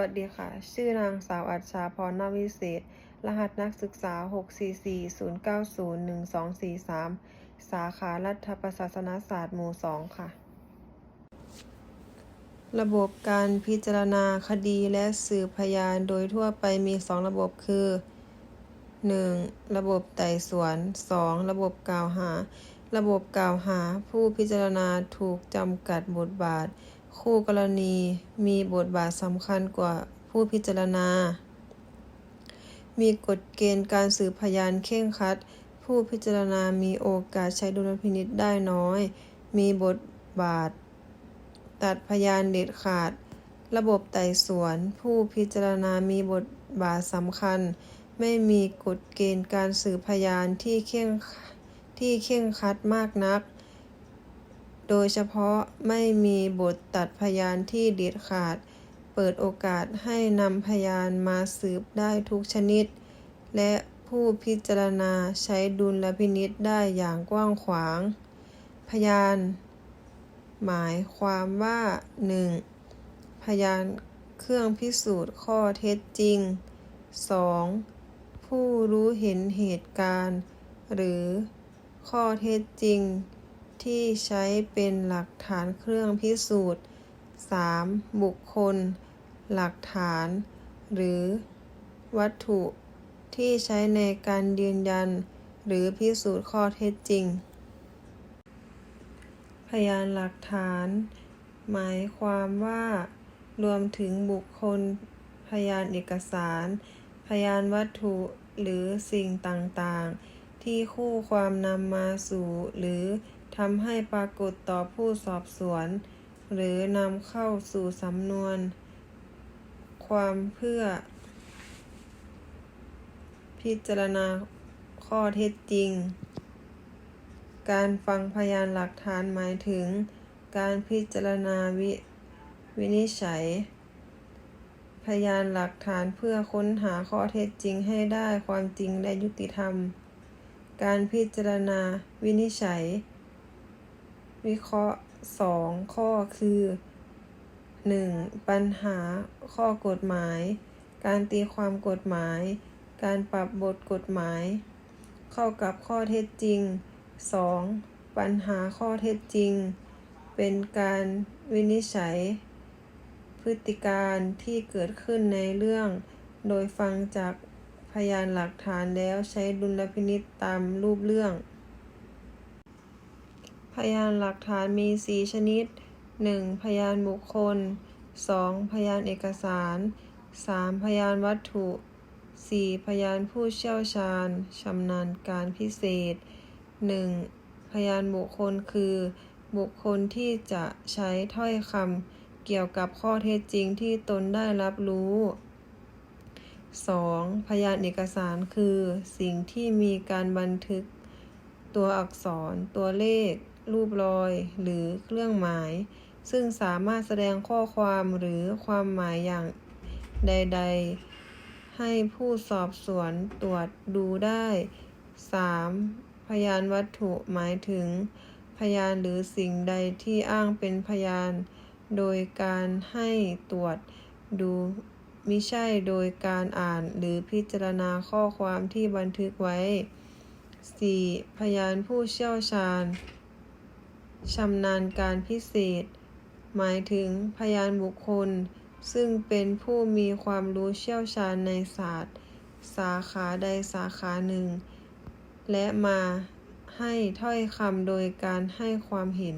วัสดีค่ะ ชื่อนางสาวอัชชาพรนาวิเศษ รหัสนักศึกษา 644090123สาขารัฐประศาสนศาสตร์หมู่ 2 ค่ะ ระบบการพิจารณาคดีและสืบพยานโดยทั่วไปมี 2 ระบบคือ 1. ระบบไต่สวน 2. ระบบกล่าวหา ระบบกล่าวหา ผู้พิจารณาถูกจำกัดบทบาท คู่กรณีมีบทบาทสำคัญกว่าผู้พิจารณา มีกฎเกณฑ์การสืบพยานเข่งคัด ผู้พิจารณามีโอกาสใช้ดุลพินิษได้น้อย มีบทบาท ตัดพยานเด็ดขาด ระบบไต่สวน ผู้พิจารณามีบทบาทสำคัญ ไม่มีกฎเกณฑ์การสืบพยานที่เข่งที่เข่งคัดมากนัก โดยเฉพาะไม่มีบทตัดพยานที่เด็ดขาด เปิดโอกาสให้นำพยานมาสืบได้ทุกชนิด และผู้พิจารณาใช้ดุลพินิษได้อย่างกว้างขวาง พยาน หมายความว่า 1. พยานเครื่องพิสูจน์ข้อเท็จจริง 2. ผู้รู้เห็นเหตุการณ์ หรือข้อเท็จจริง ที่ใช้เป็นหลักฐานเครื่องพิสูจน์ 3. บุคคล หลักฐาน หรือวัตถุที่ใช้ในการยืนยัน หรือพิสูจน์ข้อเท็จจริง พยานหลักฐาน หมายความว่า รวมถึงบุคคล พยานเอกสาร พยานวัตถุหรือสิ่งต่างๆ ที่คู่ความนำมาสู่หรือ ทำให้ปรากฏต่อผู้สอบสวน หรือนำเข้าสู่สำนวน ความเพื่อ พิจารณาข้อเท็จจริง การฟังพยานหลักฐานหมายถึง การพิจารณาวิวินิจฉัย พยานหลักฐานเพื่อค้นหาข้อเท็จจริงให้ได้ความจริงและยุติธรรม การพิจารณาวินิจฉัย วิเคราะห์ 2 ข้อคือ 1. ปัญหาข้อกฎหมาย การตีความกฎหมาย การปรับบทกฎหมาย เข้ากับข้อเท็จจริง 2. ปัญหาข้อเท็จจริง เป็นการวินิจฉัย พฤติการที่เกิดขึ้นในเรื่อง โดยฟังจากพยานหลักฐานแล้วใช้ดุลพินิจตามรูปเรื่อง พยานหลักฐานมี 4 ชนิด 1. พยานบุคคล 2. พยานเอกสาร 3. พยานวัตถุ 4. พยานผู้เชี่ยวชาญชำนาญการพิเศษ 1. พยานบุคคลคือ บุคคลที่จะใช้ถ้อยคำเกี่ยวกับข้อเท็จจริงที่ตนได้รับรู้ 2. พยานเอกสารคือ สิ่งที่มีการบันทึก ตัวอักษรตัวเลข รูปรอย หรือเครื่องหมาย ซึ่งสามารถแสดงข้อความหรือความหมายอย่างใด ๆ ให้ผู้สอบสวนตรวจดูได้ 3. พยานวัตถุหมายถึง พยานหรือสิ่งใดที่อ้างเป็นพยาน โดยการให้ตรวจดูมิใช่โดยการอ่านหรือพิจารณาข้อความที่บันทึกไว้ 4. พยานผู้เชี่ยวชาญ ชำนาญการพิเศษ หมายถึงพยานบุคคล ซึ่งเป็นผู้มีความรู้เชี่ยวชาญในศาสตร์ สาขาใดสาขาหนึ่ง และมาให้ถ้อยคำโดยการให้ความเห็น